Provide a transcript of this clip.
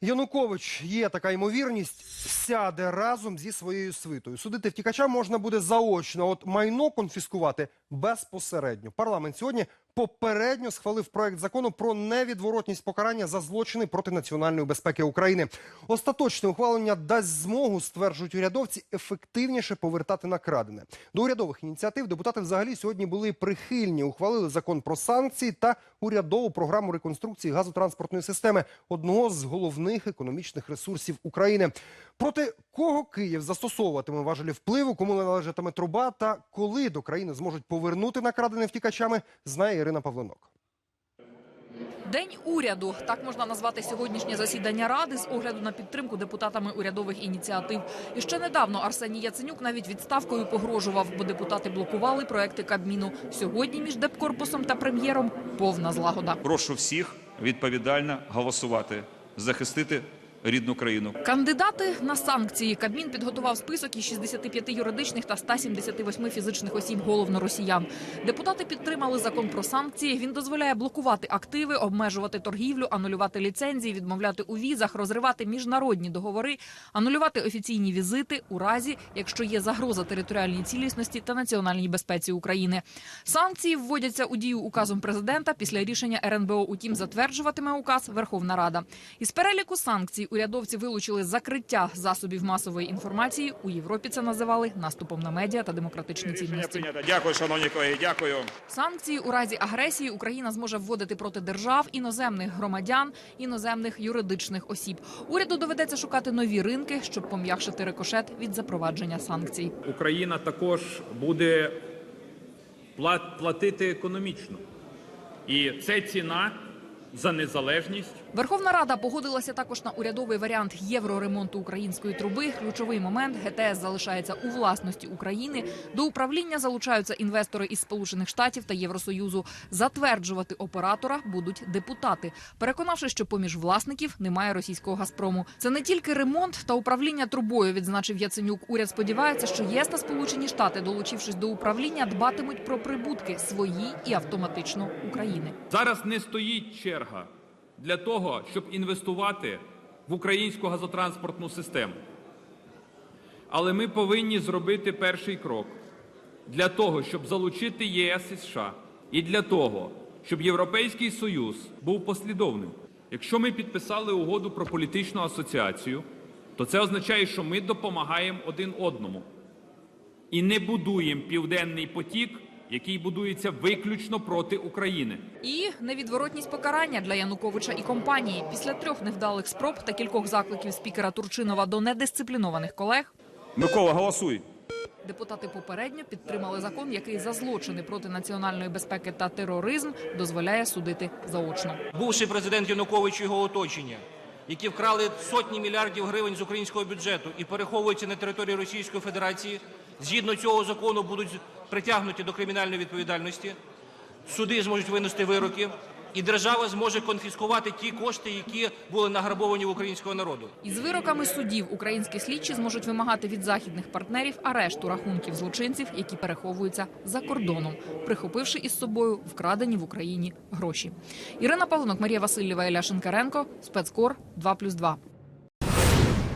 Янукович є така ймовірність, сяде разом зі своєю свитою. Судити втікача можна буде заочно, от майно конфіскувати безпосередньо. Парламент сьогодні попередньо схвалив проект закону про невідворотність покарання за злочини проти національної безпеки України. Остаточне ухвалення дасть змогу, стверджують урядовці, ефективніше повертати накрадене. До урядових ініціатив депутати взагалі сьогодні були прихильні. Ухвалили закон про санкції та урядову програму реконструкції газотранспортної системи одного з головних економічних ресурсів України. Проти кого Київ застосовуватиме важелі впливу, кому належатиме труба та коли до країни зможуть повернути накрадене втікачами, знає Ірина Павленок. День уряду так можна назвати сьогоднішнє засідання ради з огляду на підтримку депутатами урядових ініціатив. І ще недавно Арсеній Яценюк навіть відставкою погрожував, бо депутати блокували проекти Кабміну. Сьогодні між депкорпусом та прем'єром повна злагода. Прошу всіх відповідально голосувати, захистити рідну країну. Кандидати на санкції Кабмін підготував список із 65 юридичних та 178 фізичних осіб головно росіян. Депутати підтримали закон про санкції. Він дозволяє блокувати активи, обмежувати торгівлю, анулювати ліцензії, відмовляти у візах, розривати міжнародні договори, анулювати офіційні візити у разі, якщо є загроза територіальній цілісності та національній безпеці України. Санкції вводяться у дію указом президента після рішення РНБО. Утім, затверджуватиме указ Верховна Рада. Із переліку санкцій урядовці вилучили закриття засобів масової інформації. У Європі це називали наступом на медіа та демократичні цінності. Дякую, шановні колеги. Дякую. Санкції у разі агресії Україна зможе вводити проти держав, іноземних громадян, іноземних юридичних осіб. Уряду доведеться шукати нові ринки, щоб пом'якшити рикошет від запровадження санкцій. Україна також буде пла- платити економічно. І це ціна за незалежність Верховна Рада погодилася також на урядовий варіант євроремонту української труби. Ключовий момент ГТС залишається у власності України. До управління залучаються інвестори із Сполучених Штатів та Євросоюзу. Затверджувати оператора будуть депутати, переконавши, що поміж власників немає російського Газпрому. Це не тільки ремонт та управління трубою. Відзначив Яценюк. Уряд сподівається, що ЄС та Сполучені Штати, долучившись до управління, дбатимуть про прибутки свої і автоматично України. зараз не стоїть черга для того, щоб інвестувати в українську газотранспортну систему. Але ми повинні зробити перший крок для того, щоб залучити ЄС і США, і для того, щоб Європейський Союз був послідовним. Якщо ми підписали угоду про політичну асоціацію, то це означає, що ми допомагаємо один одному і не будуємо південний потік, який будується виключно проти України. І невідворотність покарання для Януковича і компанії після трьох невдалих спроб та кількох закликів спікера Турчинова до недисциплінованих колег. Микола, голосуй. Депутати попередньо підтримали закон, який за злочини проти національної безпеки та тероризм дозволяє судити заочно. бувший президент Янукович і його оточення, які вкрали сотні мільярдів гривень з українського бюджету і переховуються на території Російської Федерації, згідно цього закону будуть притягнуті до кримінальної відповідальності. Суди зможуть винести вироки, і держава зможе конфіскувати ті кошти, які були награбовані в українського народу. Із вироками судів українські слідчі зможуть вимагати від західних партнерів арешту рахунків злочинців, які переховуються за кордоном, прихопивши із собою вкрадені в Україні гроші. Ірина Павлонок, Марія Васильєва, Ілля Шинкаренко, спецкор 2+,2.